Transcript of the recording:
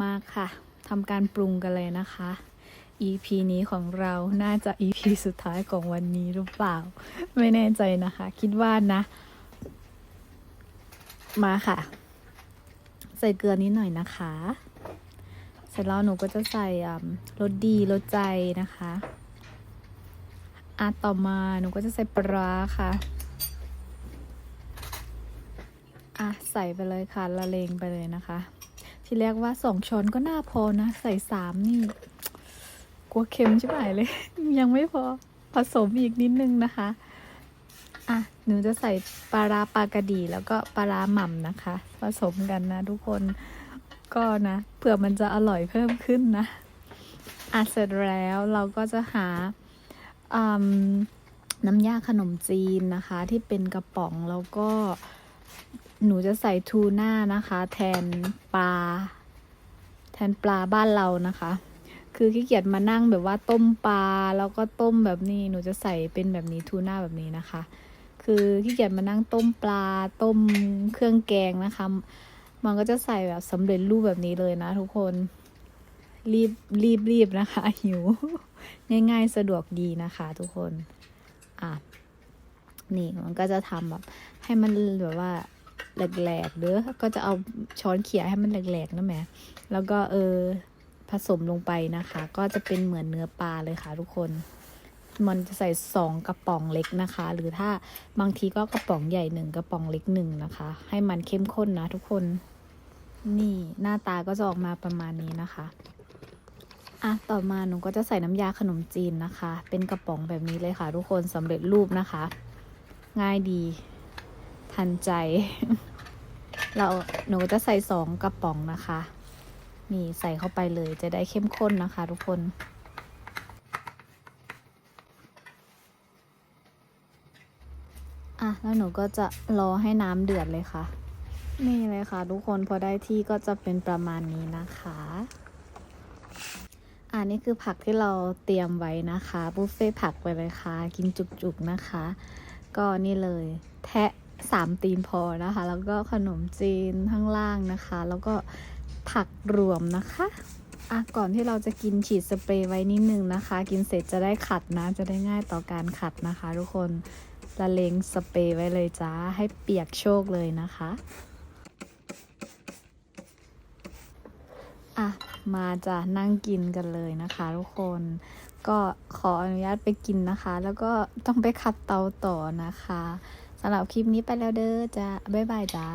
มาค่ะทำการปรุงกันเลยนะคะ EP นี้ของเราน่าจะ EP สุดท้ายของวันนี้หรือเปล่า ไม่แน่ใจนะคะ คิดว่านะ มาค่ะ ใส่เกลือนิดหน่อยนะคะ เสร็จแล้วหนูก็จะใส่รสดีรสใจนะคะอะต่อมาหนูก็จะใส่ปลาค่ะอะใส่ไปเลยค่ะละเลงไปเลยนะคะ ที่เรียกว่าสองช้อนก็น่าพอนะ ใส่สามนี่กลัวเค็มใช่ไหมเลย ยังไม่พอผสมอีกนิดนึงนะคะ อะ หนูจะใส่ปลาร้าปลากระดีแล้วก็ปลาร้าหม่ำนะคะ ผสมกันนะทุกคนก็นะเผื่อมันจะอร่อยเพิ่มขึ้นนะอะเสร็จแล้วเราก็จะหาอืมน้ำยาขนมจีนนะคะ ที่เป็นกระป๋องแล้วก็ หนูจะใส่ทูน่านะคะ แทนปลา แทนปลาบ้านเรานะคะ คือขี้เกียจมานั่งแบบว่าต้มปลาแล้วก็ต้มแบบนี้ หนูจะใส่เป็นแบบนี้ทูน่าแบบนี้นะคะ คือขี้เกียจมานั่งต้มปลาต้มเครื่องแกงนะคะ มันก็จะใส่แบบสำเร็จรูปแบบนี้เลยนะ ทุกคน รีบรีบรีบนะคะหิวง่าย ๆสะดวกดีนะคะ ทุกคน อะนี่มันก็จะทำแบบให้มันแบบว่า แหลกๆเด้อก็จะเอาช้อนเขี่ยให้มันแหลกๆนะแม่แล้วก็เออผสมลงไปนะคะ ก็จะเป็นเหมือนเนื้อปลาเลยค่ะทุกคน มันจะใส่สองกระป๋องเล็กนะคะ หรือถ้าบางทีก็กระป๋องใหญ่หนึ่งกระป๋องเล็กหนึ่งนะคะ ให้มันเข้มข้นนะทุกคน นี่หน้าตาก็จะออกมาประมาณนี้นะคะอะต่อมาหนูก็จะใส่น้ำยาขนมจีนนะคะ เป็นกระป๋องแบบนี้เลยค่ะ ทุกคนสำเร็จรูปนะคะ ง่ายดี ทันใจ เราหนูจะใส่สองกระป๋องนะคะ นี่ใส่เข้าไปเลยจะได้เข้มข้นนะคะทุกคน อะ แล้วหนูก็จะรอให้น้ำเดือดเลยค่ะ นี่เลยค่ะ ทุกคนพอได้ที่ก็จะเป็นประมาณนี้นะคะอันนี้คือผักที่เราเตรียมไว้นะคะบุฟเฟ่ผักไปเลยค่ะ กินจุกๆนะคะ ก็นี่เลย แทะ สามตีนพอนะคะ แล้วก็ขนมจีนข้างล่างนะคะ แล้วก็ผักรวมนะคะอะก่อนที่เราจะกินฉีดสเปรย์ไว้นิดนึงนะคะ กินเสร็จจะได้ขัดนะ จะได้ง่ายต่อการขัดนะคะ ทุกคนละเลงสเปรย์ไว้เลยจ้าให้เปียกโชกเลยนะคะอะ มาจะนั่งกินกันเลยนะคะทุกคน ก็ขออนุญาตไปกินนะคะ แล้วก็ต้องไปขัดเตาต่อนะคะสำหรับคลิปนี้ไปแล้วเด้อจ้าบ๊ายบายจ้า